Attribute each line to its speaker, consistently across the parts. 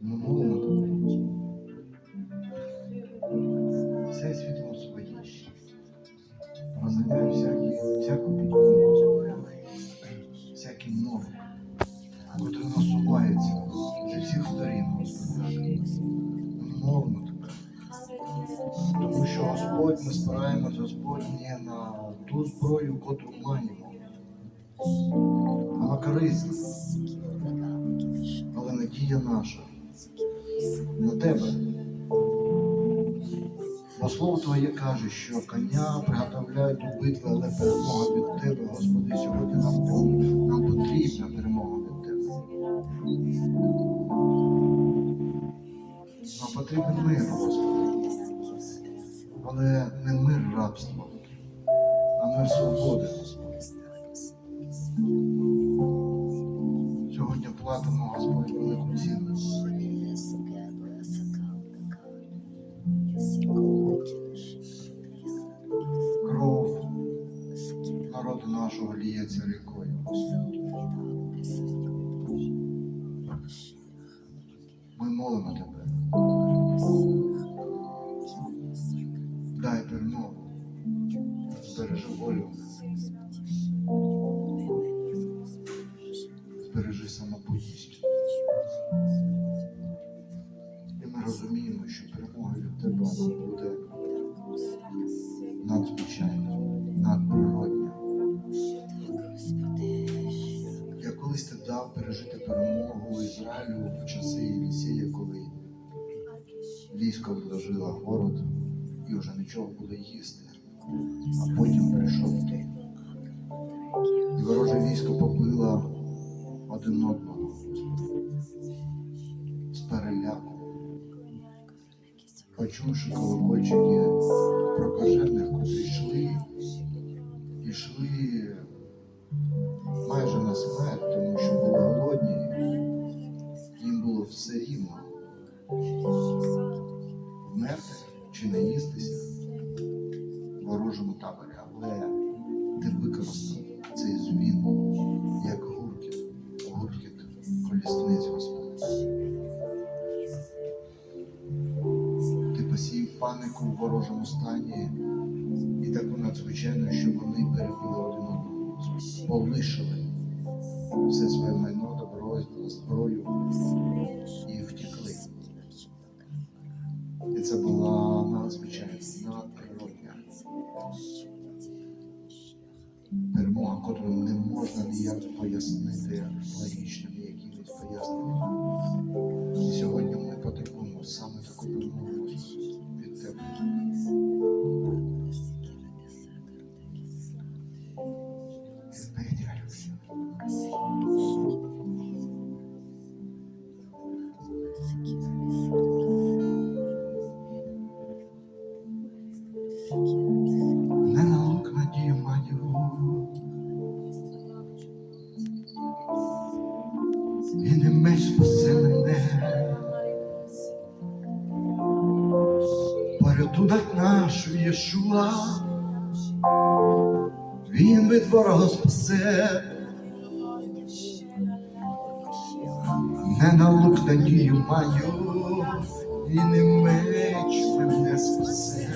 Speaker 1: Ми молимо тебе, Господи. Все світло своє. Розганяй всякі, всяку Господи. Всякі ноги, котрі насуваються зі всіх сторін, Господи. Ми молимо тебе. Тому що Господь ми спираємось, Господь, не на ту зброю, котру маємо. Вона корисна, але надія наша на тебе. Бо слово Твоє каже, що коня приготовляють до битви, але перемога від Тебе, Господи, сьогодні нам, нам потрібна перемога від Тебе. Нам потрібен мир, Господи, але не мир рабства, а мир свободи, Господи. Нашого рікою, Ми молимо Тебе. Дай перемогу. Збережи волю. Збережи самопутність. І ми розуміємо, що перемога від тебе пережити перемогу Ізраїлю в часи Єлісія, коли військо обложило город і вже нічого було їсти. А потім прийшов ти. І вороже військо побило один одного з переляку. Почувши колокольчики прокажених, котрі йшли, йшли майже на смерть, ворожому таборі, але ти використав цей звін як гуркіт, гуркіт колісниць, Господи. Ти посів панику в ворожому стані і таку надзвичайну, що вони перебили один одного, полишили все своє майно, добро, котру не можна ніяк пояснити логічними якимись поясненнями. Порятунок наш Єшуа, він від ворога спасе. Не на лук надію маю, і не меч мене спасе.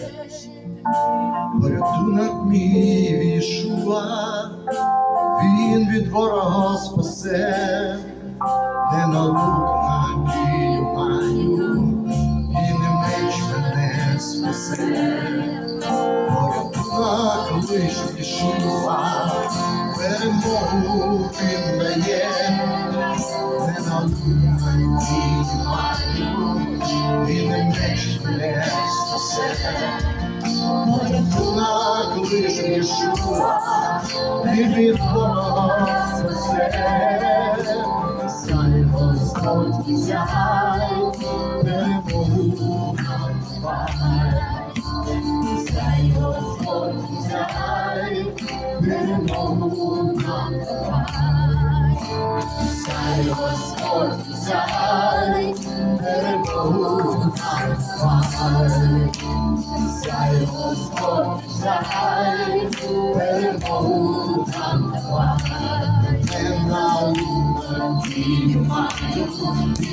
Speaker 1: Порятунок мій Вішуа, він від ворога спасе, не на лук надію маю, спасе. Порятунок лиш перемогу він дає, не на лук надію маю, і не мене спасе. Порятунок лиш Єшуа, він від ворога спасе. Сяй, Господь, сяй, перемогу нам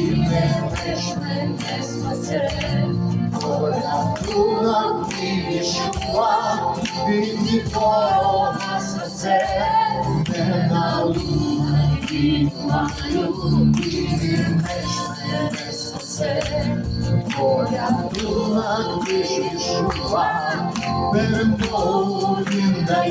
Speaker 1: давай. На
Speaker 2: ти мене спасе.
Speaker 1: Порятунок мій Єшуа, нікого спасе, не налунаю маю, ти мене мене спасе. Порятунок мій Єшуа, перемогу він дає.